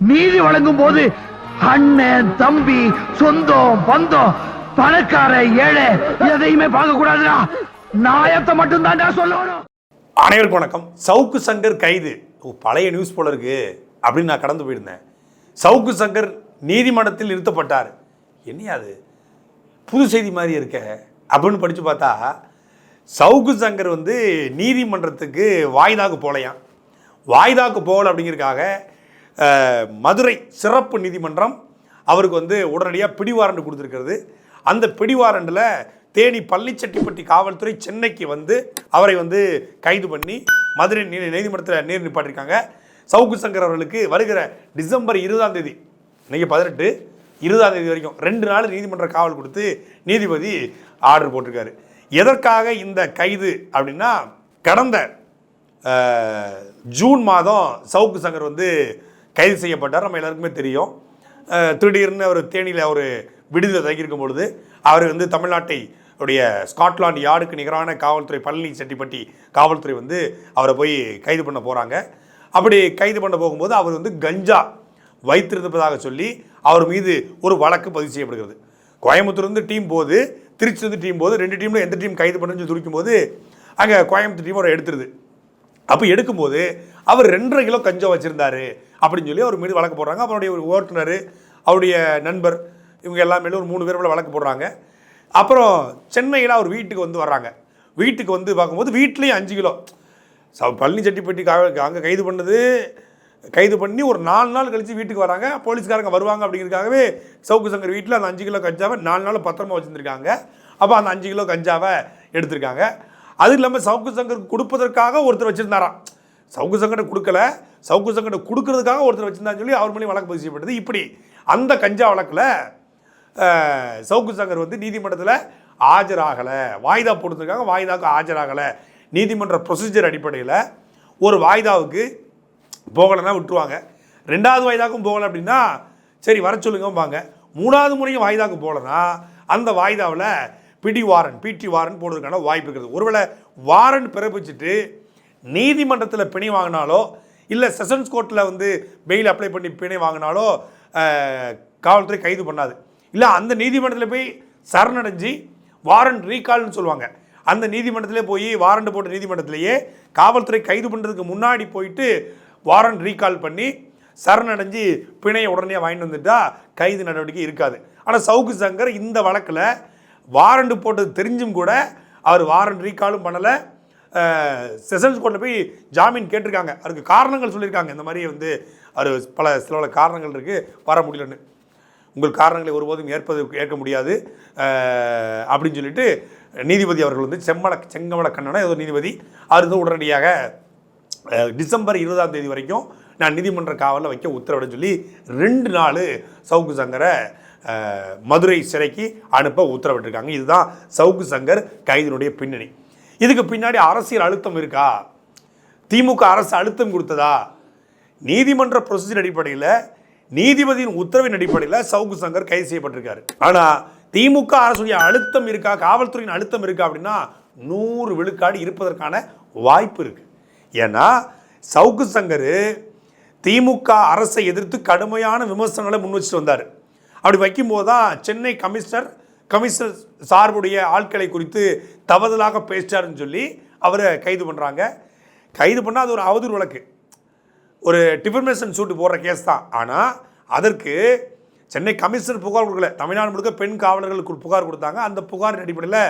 நீதி வழங்கும் போது அண்ணன் தம்பி சொந்தம் பந்தம் பணக்கார ஏழை எதையுமே பார்க்க கூடாதுடா நாயத்தை மட்டும் தான்டா சொல்லணும். அனைவருக்கும் வணக்கம். சவுக்கு சங்கர் கைது. ஓ, பழைய நியூஸ் போல இருக்கு அப்படின்னு நான் கடந்து போயிருந்தேன். சவுக்கு சங்கர் நீதிமன்றத்தில் நிறுத்தப்பட்டார். என்னையா அது? புது செய்தி மாதிரி இருக்க அப்படின்னு படித்து பார்த்தா சவுக்கு சங்கர் வந்து நீதிமன்றத்துக்கு வாய்தாக்கு போகலையாம் வாய்தாக்கு போகல அப்படிங்கிறதுக்காக மதுரை சிறப்பு நீதிமன்றம் அவருக்கு வந்து உடனடியாக பிடிவாரண்டு கொடுத்துருக்கிறது. அந்த பிடிவாரண்டில் தேனி பள்ளிச்செட்டிப்பட்டி காவல்துறை சென்னைக்கு வந்து அவரை வந்து கைது பண்ணி மதுரை நீ நீதிமன்றத்தில் நீர் நிப்பாட்டிருக்காங்க. சவுக்கு சங்கர் அவர்களுக்கு வருகிற டிசம்பர் இருபதாம் தேதி இன்றைக்கி பதினெட்டு இருபதாம் தேதி வரைக்கும் ரெண்டு நாள் நீதிமன்ற காவல் கொடுத்து நீதிபதி ஆர்டர் போட்டிருக்காரு. எதற்காக இந்த கைது அப்படின்னா கடந்த ஜூன் மாதம் சவுக்கு சங்கர் வந்து கைது செய்யப்பட்டார். நம்ம எல்லாருக்குமே தெரியும். திடீர்னு அவர் தேனியில் அவர் விடுதலை தங்கியிருக்கும் பொழுது அவர் வந்து தமிழ்நாட்டை உடைய ஸ்காட்லாந்து யார்டுக்கு நிகரான காவல்துறை பழனி செட்டிப்பட்டி காவல்துறை வந்து அவரை போய் கைது பண்ண போகிறாங்க அப்படி கைது பண்ண போகும்போது அவர் வந்து கஞ்சா வைத்திருப்பதாக சொல்லி அவர் மீது ஒரு வழக்கு பதிவு செய்யப்படுகிறது. கோயம்புத்தூர்லேருந்து டீம் போகுது திருச்சிலேருந்து டீம் போது ரெண்டு டீமில் எந்த டீம் கைது பண்ணுன்னு சொல்லி துடிக்கும் போது அங்கே கோயம்புத்தூர் டீம் அவரை எடுத்துருது. அப்போ எடுக்கும்போது அவர் ரெண்டரை கிலோ கஞ்சா வச்சுருந்தாரு அப்படின்னு சொல்லி அவர் மீது வழக்கு போடுறாங்க. அவருடைய ஒரு ஓட்டுநர் அவருடைய நண்பர் இவங்க எல்லாமே ஒரு மூணு பேர் மேலே வழக்கு போடுறாங்க. அப்புறம் சென்னையில் அவர் வீட்டுக்கு வந்து வர்றாங்க. வீட்டுக்கு வந்து பார்க்கும்போது வீட்லேயும் அஞ்சு கிலோ. ச பழனி செட்டிப்பட்டி அங்கே கைது பண்ணது கைது பண்ணி ஒரு நாலு நாள் கழித்து வீட்டுக்கு வராங்க. போலீஸ்காரங்க வருவாங்க அப்படிங்கிறதுக்காகவே சவுக்கு சங்கர் வீட்டில் அந்த அஞ்சு கிலோ கஞ்சாவை நாலு நாள் பத்திரமா வச்சுருந்துருக்காங்க. அப்போ அந்த அஞ்சு கிலோ கஞ்சாவை எடுத்திருக்காங்க. அது இல்லாமல் சவுக்கு சங்கருக்கு கொடுப்பதற்காக ஒருத்தர் வச்சுருந்தாராம். சவுக்கு சங்கர் கொடுக்கல. சவுக்கு சங்கர் கொடுக்கறதுக்காக ஒருத்தர் வச்சிருந்தான்னு சொல்லி அவர் மூலியம் வழக்கு பதிவு செய்யப்பட்டது. இப்படி அந்த கஞ்சா வழக்கில் சவுக்கு சங்கர் வந்து நீதிமன்றத்தில் ஆஜராகலை. வாய்தா போடுறதுக்காக வாய்தாவுக்கு ஆஜராகலை. நீதிமன்ற ப்ரொசீஜர் அடிப்படையில் ஒரு வாய்தாவுக்கு போகலைன்னா விட்டுருவாங்க. ரெண்டாவது வாய்தாக்கும் போகலை அப்படின்னா சரி வர சொல்லுங்கம்பாங்க. மூணாவது முறையும் வாய்தாவுக்கு போகலைன்னா அந்த வாய்தாவில் பிடி வாரன் பிடி வாரன் போடுறதுக்கான வாய்ப்பு இருக்குது. ஒருவேளை வாரன் பிறப்பிச்சுட்டு நீதிமன்றத்தில் பிணை வாங்கினாலோ இல்லை செஷன்ஸ் கோர்ட்டில் வந்து பெயில் அப்ளை பண்ணி பிணை வாங்கினாலோ காவல்துறை கைது பண்ணாது. இல்லை அந்த நீதிமன்றத்தில் போய் சரணடைஞ்சு வாரண்ட் ரீகால்னு சொல்லுவாங்க. அந்த நீதிமன்றத்திலே போய் வாரண்ட் போட்ட நீதிமன்றத்திலேயே காவல்துறை கைது பண்ணுறதுக்கு முன்னாடி போயிட்டு வாரண்ட் ரீகால் பண்ணி சரணடைஞ்சு பிணையை உடனே வாங்கிட்டு வந்துட்டா கைது நடவடிக்கை இருக்காது. ஆனால் சவுக்கு சங்கர் இந்த வழக்கில் வாரண்ட் போட்டது தெரிஞ்சும் கூட அவர் வாரண்ட் ரீகாலும் பண்ணலை. செஷன்ஸ் கோர்ட்டில் போய் ஜாமீன் கேட்டிருக்காங்க. அதுக்கு காரணங்கள் சொல்லியிருக்காங்க. இந்த மாதிரி வந்து அவர் பல சில பல காரணங்கள் இருக்குது வர முடியலன்னு. உங்கள் காரணங்களை ஒருபோதும் ஏற்பது ஏற்க முடியாது. அப்படின்னு சொல்லிட்டு நீதிபதி அவர்கள் வந்து செம்மல செங்கமல கண்ணனா ஏதோ நீதிபதி அவர் வந்து உடனடியாக டிசம்பர் இருபதாம் தேதி வரைக்கும் நான் நீதிமன்ற காவலில் வைக்க உத்தரவிடன்னு சொல்லி ரெண்டு நாள் சவுக்கு சங்கரை மதுரை சிறைக்கு அனுப்ப உத்தரவிட்டிருக்காங்க. இதுதான் சவுக்கு சங்கர் கைதினுடைய பின்னணி. இதுக்கு பின்னாடி அரசியல் அழுத்தம் இருக்கா? திமுக அரசு அழுத்தம் கொடுத்ததா? நீதிமன்ற ப்ரொசீஜர் அடிப்படையில் நீதிபதியின் உத்தரவின் அடிப்படையில் சவுக்கு சங்கர் கைது செய்யப்பட்டிருக்காரு. ஆனால் திமுக அரசுடைய அழுத்தம் இருக்கா? காவல்துறையின் அழுத்தம் இருக்கா அப்படின்னா நூறு விழுக்காடு இருப்பதற்கான வாய்ப்பு இருக்கு. ஏன்னா சவுக்கு சங்கர் திமுக அரசை எதிர்த்து கடுமையான விமர்சனங்களை முன் வச்சுட்டு வந்தார். அப்படி வைக்கும்போது தான் சென்னை கமிஷனர் கமிஷனர் சார்புடைய ஆட்களை குறித்து தவறுதலாக பேசிட்டாருன்னு சொல்லி அவரை கைது பண்ணுறாங்க கைது பண்ணால் அது ஒரு அவதூறு வழக்கு. ஒரு டிஃபர்மேஷன் சூட்டு போடுற கேஸ் தான். ஆனால் அதற்கு சென்னை கமிஷனர் புகார் கொடுக்கல. தமிழ்நாடு முழுக்க பெண் காவலர்களுக்கு புகார் கொடுத்தாங்க. அந்த புகாரின் அடிப்படையில்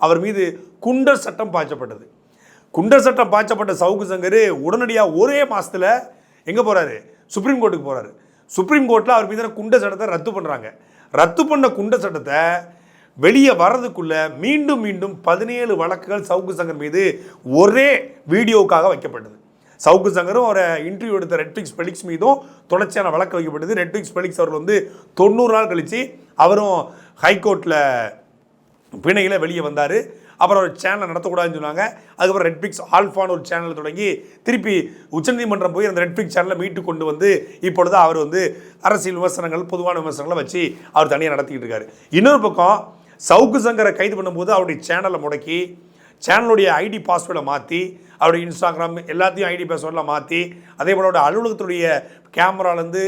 அவர் மீது குண்டர் சட்டம் பாய்ச்சப்பட்டது. குண்டர் சட்டம் பாய்ச்சப்பட்ட சவுக்கு சங்கர் உடனடியாக ஒரே மாதத்தில் எங்கே போகிறாரு சுப்ரீம் கோர்ட்டுக்கு போகிறாரு சுப்ரீம் கோர்ட்டில் அவர் மீதான குண்ட சட்டத்தை ரத்து பண்ணுறாங்க ரத்து பண்ண குண்ட சட்டத்தை வெளியே வர்றதுக்குள்ள மீண்டும் மீண்டும் பதினேழு வழக்குகள் சவுக்கு சங்கர் மீது ஒரே வீடியோவுக்காக வைக்கப்பட்டது. சவுக்கு சங்கரும் ஒரு இன்டர்வியூ எடுத்த ரெட்ஃபிக்ஸ் பெலிக்ஸ் மீதும் தொடர்ச்சியான வழக்கு வைக்கப்பட்டது. ரெட்ஃபிக்ஸ் பெலிக்ஸ் அவர்கள் வந்து தொண்ணூறு நாள் கழித்து அவரும் ஹைகோர்ட்டில் பிணையில் வெளியே வந்தார். அப்புறம் ஒரு சேனலை நடத்தக்கூடாதுன்னு சொன்னாங்க. அதுக்கப்புறம் ரெட்பிக்ஸ் ஆல்ஃபான்னு ஒரு சேனல் தொடங்கி திருப்பி உச்சநீதிமன்றம் போய் அந்த ரெட்பிக்ஸ் சேனலை மீட்டு கொண்டு வந்து இப்பொழுது அவர் வந்து அரசியல் விமர்சனங்கள் பொதுவான விமர்சனங்களை வச்சு அவர் தனியாக நடத்திக்கிட்டு இருக்காரு. இன்னொரு பக்கம் சவுக்கு சங்கரை கைது பண்ணும்போது அவருடைய சேனலை முடக்கி சேனலுடைய ஐடி பாஸ்வேர்டை மாற்றி அவருடைய இன்ஸ்டாகிராம் எல்லாத்தையும் ஐடி பாஸ்வேர்டில் மாற்றி அதே போல் அவருடைய அலுவலகத்துடைய கேமராலேருந்து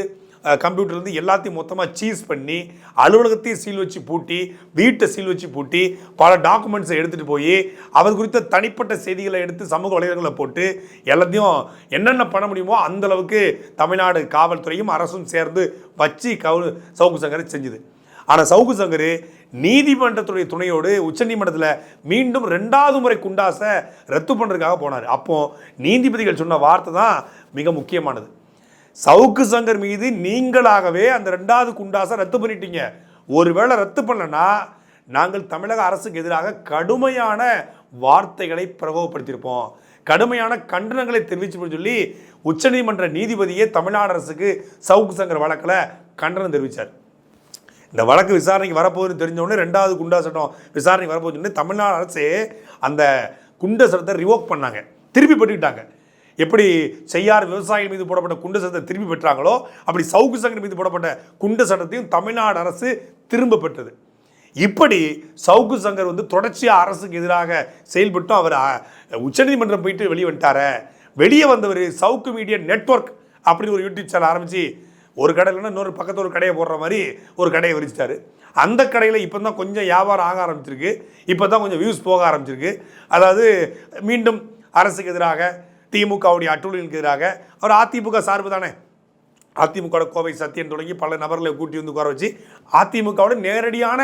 கம்ப்யூட்டர்லேருந்து எல்லாத்தையும் மொத்தமாக சீஸ் பண்ணி அலுவலகத்தையும் சீல் வச்சு பூட்டி வீட்டை சீல் வச்சு பூட்டி பல டாக்குமெண்ட்ஸை எடுத்துகிட்டு போய் அவர் குறித்த தனிப்பட்ட செய்திகளை எடுத்து சமூக வலைதளங்களை போட்டு எல்லாத்தையும் என்னென்ன பண்ண முடியுமோ அந்த அளவுக்கு தமிழ்நாடு காவல்துறையும் அரசும் சேர்ந்து வச்சு கவு சவுக்கு சங்கரை செஞ்சுது. ஆனால் சவுக்கு சங்கர் நீதிமன்றத்துடைய துணையோடு உச்சநீதிமன்றத்தில் மீண்டும் ரெண்டாவது முறை குண்டாசை ரத்து பண்ணுறதுக்காக போனார். அப்போது நீதிபதிகள் சொன்ன வார்த்தை தான் மிக முக்கியமானது. சவுக்கு சங்கர் மீது நீங்களாகவே அந்த ரெண்டாவது குண்டாசை ரத்து பண்ணிட்டீங்க. ஒருவேளை ரத்து பண்ணனா நாங்கள் தமிழக அரசுக்கு எதிராக கடுமையான வார்த்தைகளை பிரகோகப்படுத்தியிருப்போம் கடுமையான கண்டனங்களை தெரிவிச்சு சொல்லி உச்சநீதிமன்ற நீதிபதியே தமிழ்நாடு அரசுக்கு சவுக்கு சங்கர் வழக்கில் கண்டனம் தெரிவித்தார் இந்த வழக்கு விசாரணைக்கு வரப்போகுதுன்னு தெரிஞ்சோடனே ரெண்டாவது குண்டா சட்டம் விசாரணைக்கு வரப்போகுதுன்னு தமிழ்நாடு அரசே அந்த குண்ட சட்டத்தை ரிவோக் பண்ணாங்க. திருப்பி பெற்றுக்கிட்டாங்க. எப்படி செய்யார் விவசாயிகள் மீது போடப்பட்ட குண்டு சட்டத்தை திரும்பி பெற்றாங்களோ அப்படி சவுக்கு சங்கர் மீது போடப்பட்ட குண்டு சட்டத்தையும் தமிழ்நாடு அரசு திரும்ப பெற்றது. இப்படி சவுக்கு சங்கர் வந்து தொடர்ச்சியாக அரசுக்கு எதிராக செயல்பட்டும் அவர் உச்சநீதிமன்றம் போயிட்டு வெளியே வந்துட்டார. வெளியே வந்தவர் சவுக்கு மீடியா நெட்வொர்க் அப்படின்னு ஒரு யூடியூப் சேனல் ஆரம்பித்து ஒரு கடையிலன்னா இன்னொரு பக்கத்தில் ஒரு கடையை போடுற மாதிரி ஒரு கடையை விரிச்சிட்டாரு. அந்த கடையில் இப்போ தான் கொஞ்சம் வியாபாரம் ஆக ஆரம்பிச்சிருக்கு. இப்போ தான் கொஞ்சம் வியூஸ் போக ஆரம்பிச்சிருக்கு. அதாவது மீண்டும் அரசுக்கு எதிராக திமுகவுடைய அட்டூழியலுக்கு எதிராக அவர் அதிமுக சார்பு தானே? அதிமுக கோவை சத்தியன் தொடங்கி பல நபர்களை கூட்டி வந்து உட்கார வச்சு அதிமுகவோட நேரடியான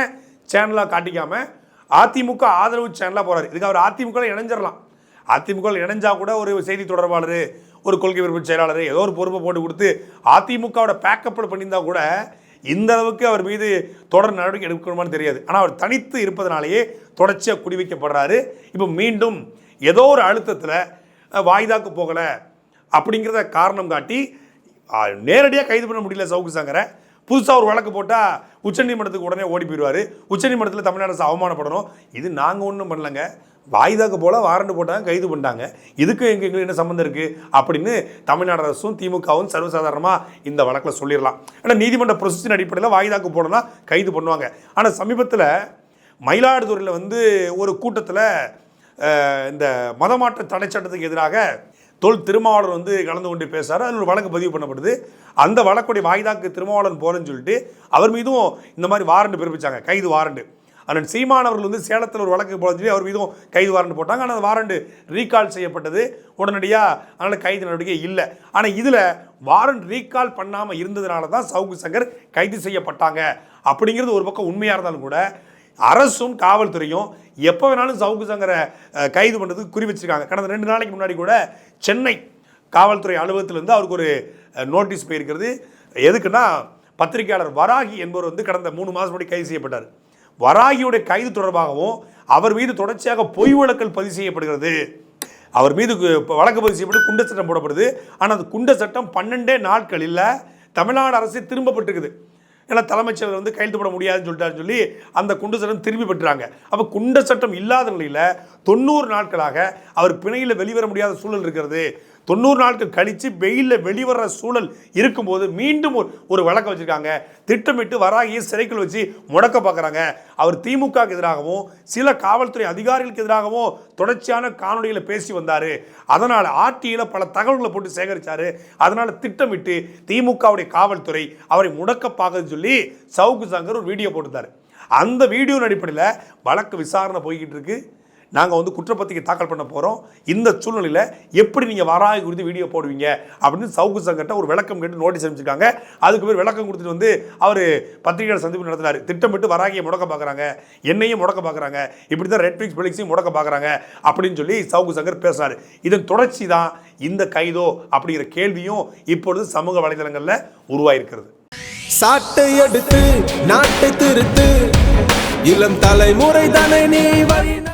சேனலாக காட்டிக்காம அதிமுக ஆதரவு சேனலாக போகிறார் இதுக்கு அவர் அதிமுக இணைஞ்சிடலாம் அதிமுக இணைஞ்சா கூட ஒரு செய்தி தொடர்பாளர் ஒரு கொள்கை விருப்ப செயலாளர் ஏதோ ஒரு பொறுப்பை போட்டு கொடுத்து அதிமுகவோட பேக்கப்பில் பண்ணியிருந்தா கூட இந்த அளவுக்கு அவர் மீது தொடர் நடவடிக்கை எடுக்கணுமான்னு தெரியாது. ஆனால் அவர் தனித்து இருப்பதனாலேயே தொடர்ச்சியாக குடி வைக்கப்படுறாரு இப்போ மீண்டும் ஏதோ ஒரு அழுத்தத்தில் வாய்தாக்கு போகலை அப்படிங்கிறத காரணம் காட்டி நேரடியாக கைது பண்ண முடியல சவுக்கு சங்கரை. புதுசாக ஒரு வழக்கு போட்டால் உச்சநீதிமன்றத்துக்கு உடனே ஓடி போயிடுவார். உச்சநீதிமன்றத்தில் தமிழ்நாடு அரசு அவமானப்படணும். இது நாங்கள் ஒன்றும் பண்ணலங்க. வாய்தாக்கு போல வாரண்டு போட்டாங்க கைது பண்ணிட்டாங்க. இதுக்கும் எங்கள் எங்களுக்கு என்ன சம்மந்தம் இருக்குது அப்படின்னு தமிழ்நாடு அரசும் திமுகவும் சர்வசாதாரணமாக இந்த வழக்கில் சொல்லிடலாம். ஆனால் நீதிமன்ற ப்ரொசீஜர் அடிப்படையில் வாய்தாக்கு போனோம்னா கைது பண்ணுவாங்க. ஆனால் சமீபத்தில் மயிலாடுதுறையில் வந்து ஒரு கூட்டத்தில் இந்த மதமாற்ற தடை சட்டத்துக்கு எதிராக தொல் திருமாவளர் வந்து கலந்து கொண்டு பேசுகிறார் அதில் ஒரு வழக்கு பதிவு பண்ணப்படுது. அந்த வழக்குடைய வாய்தாக்கு திருமாவளன் போகிறேன்னு சொல்லிட்டு அவர் மீதும் இந்த மாதிரி வாரண்ட் பிறப்பிச்சாங்க. கைது வாரண்ட் அண்ணன் சீமான் அவர்கள் வந்து சேலத்தில் ஒரு வழக்கு போட சொல்லி அவர் மீதும் கைது வாரண்ட் போட்டாங்க. ஆனால் அந்த வாரண்ட் ரீகால் செய்யப்பட்டது. உடனடியாக அதனால் கைது நடவடிக்கை இல்லை. ஆனால் இதில் வாரண்ட் ரீகால் பண்ணாமல் இருந்ததுனால தான் சவுக்கு சங்கர் கைது செய்யப்பட்டாங்க. அப்படிங்கிறது ஒரு பக்கம் உண்மையாக இருந்தாலும் கூட அரசும் காவல்துறையும் எப்போ வேணாலும் சவுக்கு சங்கரை கைது பண்ணுறதுக்கு குறி வச்சிருக்காங்க. கடந்த ரெண்டு நாளைக்கு முன்னாடி கூட சென்னை காவல்துறை அலுவலகத்திலேருந்து அவருக்கு ஒரு நோட்டீஸ் போயிருக்கிறது. எதுக்குன்னா பத்திரிகையாளர் வராகி என்பவர் வந்து கடந்த மூணு மாதம் முன்னாடி கைது செய்யப்பட்டார். வராகியுடைய கைது தொடர்பாகவும் அவர் மீது தொடர்ச்சியாக பொய் வழக்கல் பதிவு செய்யப்படுகிறது. அவர் மீது கு- வழக்கு பதிவு செய்யப்பட்டு குண்ட சட்டம் போடப்படுது. ஆனால் அந்த குண்ட சட்டம் பன்னெண்டே நாட்களில் தமிழ்நாடு அரசு திரும்பப்பட்டிருக்குது. ஏன்னா தலைமைச் செயலர் வந்து கையெழுத்து போட முடியாதுன்னு சொல்லிட்டாருன்னு சொல்லி அந்த குண்ட சட்டம் திரும்பி பெற்றாங்க. அப்போ குண்ட சட்டம் இல்லாத நிலையில் தொண்ணூறு நாட்களாக அவர் பிணையில் வெளிவர முடியாத சூழல் இருக்கிறது. தொண்ணூறு நாட்கள் கழித்து வெயிலில் வெளிவர சூழல் இருக்கும்போது மீண்டும் ஒரு ஒரு வழக்கம் வச்சுருக்காங்க. திட்டமிட்டு வராகியை சிறைக்குள் வச்சு முடக்க பார்க்குறாங்க அவர் திமுகவுக்கு எதிராகவும் சில காவல்துறை அதிகாரிகளுக்கு எதிராகவும் தொடர்ச்சியான காணொலிகளை பேசி வந்தார். அதனால் ஆர்டியில் பல தகவல்களை போட்டு சேகரித்தார் அதனால் திட்டமிட்டு திமுகவுடைய காவல்துறை அவரை முடக்க பார்க்குதுன்னு சொல்லி சவுக்கு சங்கர் ஒரு வீடியோ போட்டுத்தார் அந்த வீடியோ அடிப்படையில் வழக்கு விசாரணை போய்கிட்டு இருக்குது நாங்கள் வந்து குற்றப்பத்திரிக்கை தாக்கல் பண்ண போகிறோம் இந்த சூழ்நிலையில் எப்படி நீங்கள் வராய் குறித்து வீடியோ போடுவீங்க? அப்படின்னு சவுக்கு சங்கர்ட்ட ஒரு விளக்கம் கேட்டு நோட்டீஸ் அனுப்பிச்சிருக்காங்க. அதுக்கு பேர் விளக்கம் கொடுத்துட்டு வந்து அவர் பத்திரிகையாளர் சந்திப்பு நடத்தினார். திட்டமிட்டு வராகியை முடக்க பார்க்குறாங்க என்னையும் முடக்க பார்க்குறாங்க இப்படி தான் ரெட் பிக்ஸ் முடக்க பார்க்குறாங்க அப்படின்னு சொல்லி சவுக்கு சங்கர் பேசினார் இதன் தொடர்ச்சி தான் இந்த கைதோ அப்படிங்கிற கேள்வியும் இப்பொழுது சமூக வலைதளங்களில் உருவாயிருக்கிறது. சாட்டை எடுத்து நாட்டை திருத்து. இளம் தலைமுறை தானே நீ வழி